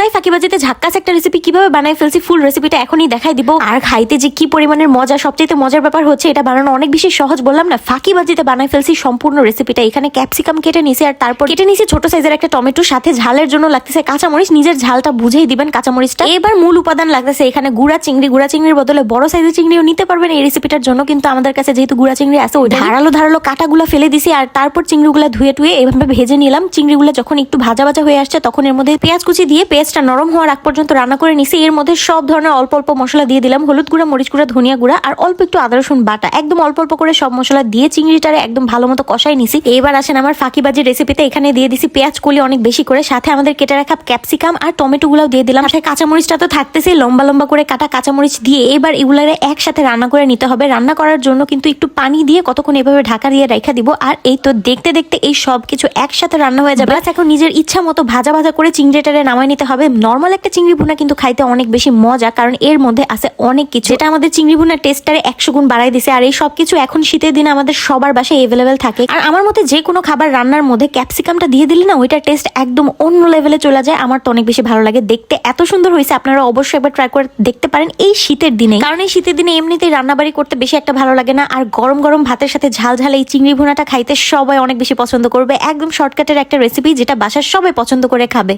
পুরাই ফাঁকিবাজিতে ঝাক্কাস একটা রেসিপি কীভাবে বানাই ফেলছি ফুল রেসিপিটা এখনই দেখাই দিব। আর খাইতে যে কি পরিমাণের মজা সবচেয়ে মজার ব্যাপার হচ্ছে এটা বানানো অনেক বেশি সহজ বললাম না ফাঁকিবাজিতে বানাই ফেলছি সম্পূর্ণ রেসিপিটা এখানে ক্যাপসিকাম কেটে নিছি আর তারপর কেটে নিছি ছোট সাইজের একটা টমেটো সাথে ঝালের জন্য লাগতেছে কাঁচামরিচ। নিজের ঝালটা বুঝেই দিবেন কাঁচামরিচটা। এবার মূল উপাদান লাগতেছে এখানে গুড়া চিংড়ি। গুড়া চিংড়ির বদলে বড় সাইজের চিংড়িও নিতে পারবেন এই রেসিপিটার জন্য কিন্তু আমাদের কাছে যেহেতু গুড়া চিংড়ি আছে ওই ধারালো ধারালো কাটাগুলো ফেলে দিছি আর তারপর চিংড়িগুলো ধুয়ে টুয়ে এভাবে ভেজে নিলাম। চিংড়িগুলো যখন একটু ভাজা ভাজা হয়ে আসছে তখন এর মধ্যে পেঁয়াজ কুচি দিয়ে পেঁয়াজটা নরম হওয়ার আগ পর্যন্ত রান্না করে নিছি। এর মধ্যে সব ধরনের অল্প অল্প মশলা দিয়ে দিলাম। হলুদ গুঁড়া, মরিচ গুঁড়া, ধনিয়া গুঁড়া, আর অল্প একটু আদা, রসুন বাটা। একদম অল্প অল্প করে সব মশলা দিয়ে চিংড়িটারে একদম ভালো মতো কষাই নিছি। এবার আসেন আমার ফাঁকিবাজি রেসিপিতে। এখানে দিয়ে দিছি পেঁয়াজ কলি অনেক বেশি করে। সাথে আমাদের কেটে রাখা ক্যাপসিকাম আর টমেটো গুলাও দিয়ে দিলাম। সাথে কাঁচামরিচটা তো থাকতেছে। লম্বা লম্বা করে কাটা কাঁচামরিচ দিয়ে এবার এগুলারে একসাথে রান্না করে নিতে হবে। রান্না করার জন্য কিন্তু একটু পানি দিয়ে কতক্ষণ এভাবে ঢাকা দিয়ে রেখা দিব। আর এই তো দেখতে দেখতে এই সব কিছু একসাথে রান্না হয়ে যাবে। এখন নিজের ইচ্ছা মতো ভাজা ভাজা করে চিংড়িটারে নামায় নিতে হবে। নর্মাল একটা চিংড়ি ভুনা কিন্তু খাইতে অনেক বেশি মজা, কারণ এর মধ্যে আছে অনেক কিছু। যেটা আমাদের চিংড়ি ভুনার টেস্টটারে একশো গুণ বাড়াই দিছে, আর এই সব কিছু এখন শীতের দিনে আমাদের সবার বাসায় এভেলেবেল থাকে। আর আমার মতে যে কোনো খাবার রান্নার মধ্যে ক্যাপসিকামটা দিয়ে দিলে না, ওইটার টেস্ট একদম অন্য লেভেলে চলে যায়। আমার তো অনেক বেশি ভালো লাগে দেখতে। এত সুন্দর হয়েছে, আপনারা অবশ্যই একবার ট্রাই করে দেখতে পারেন এই শীতের দিনে। কারণ এই শীতের দিনে এমনিতেই রান্নাবাড়ি করতে বেশি একটা ভালো লাগে না, আর গরম গরম ভাতের সাথে ঝাল ঝাল এই চিংড়ি ভুনাটা খাইতে সবাই অনেক বেশি পছন্দ করবে। একদম শর্টকাটের একটা রেসিপি যেটা বাসার সবাই পছন্দ করে খাবে।